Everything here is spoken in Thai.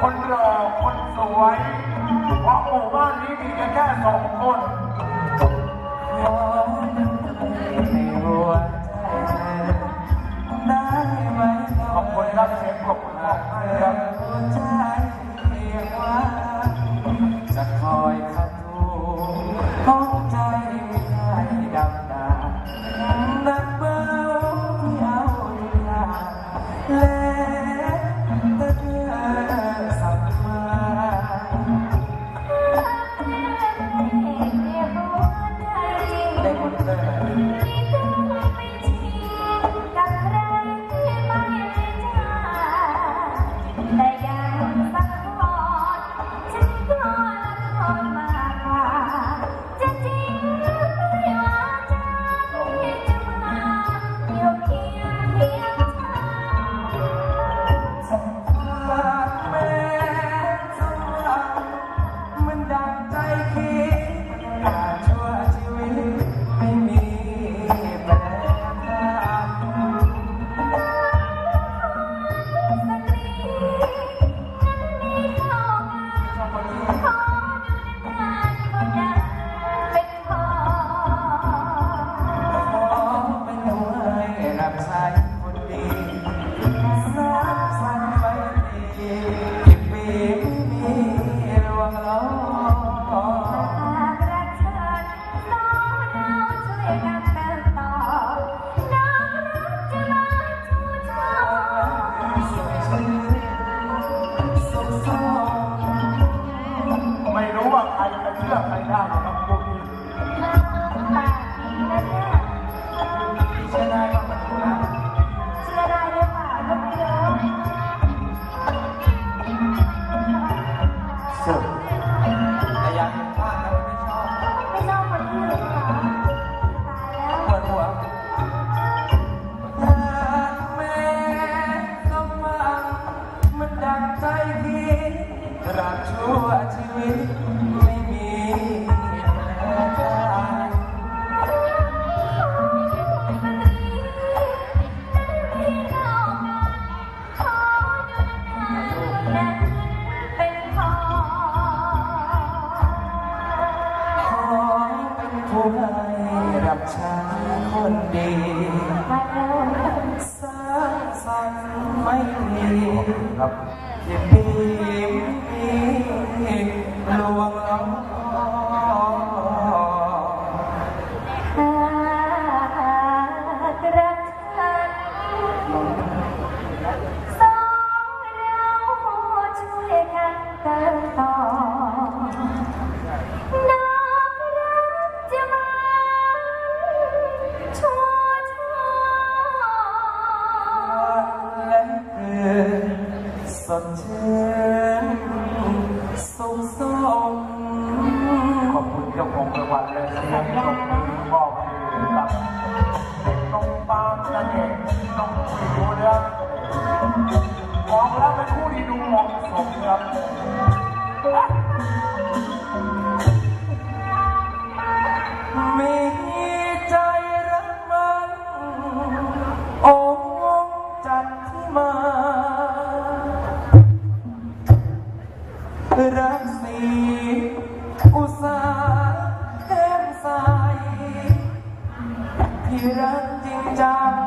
คนรอคนสวย เพราะหมู่บ้านนี้มีกันแค่สองคน ขอบคุณครับเสียงขอบคุณมากครับหัวใจเพียงว่าจะคอย ไรวง ชายคนดีสร้างสรรค์ไม่ดีครับที่ดีมีลวงล้อ ดชื่นสุขสมขอบคุณเจ้าของรางวัลและเสียงตบมือมอบให้กับเด็กน้องปาล์มและเด็กน้องผิวนะครับมองแล้วเป็นคู่ที่ดูเหมาะสมครับมีใจรักมันโอ้จันที่มา รักสีอุตสาห์แก้มใสที่รักจริงจัง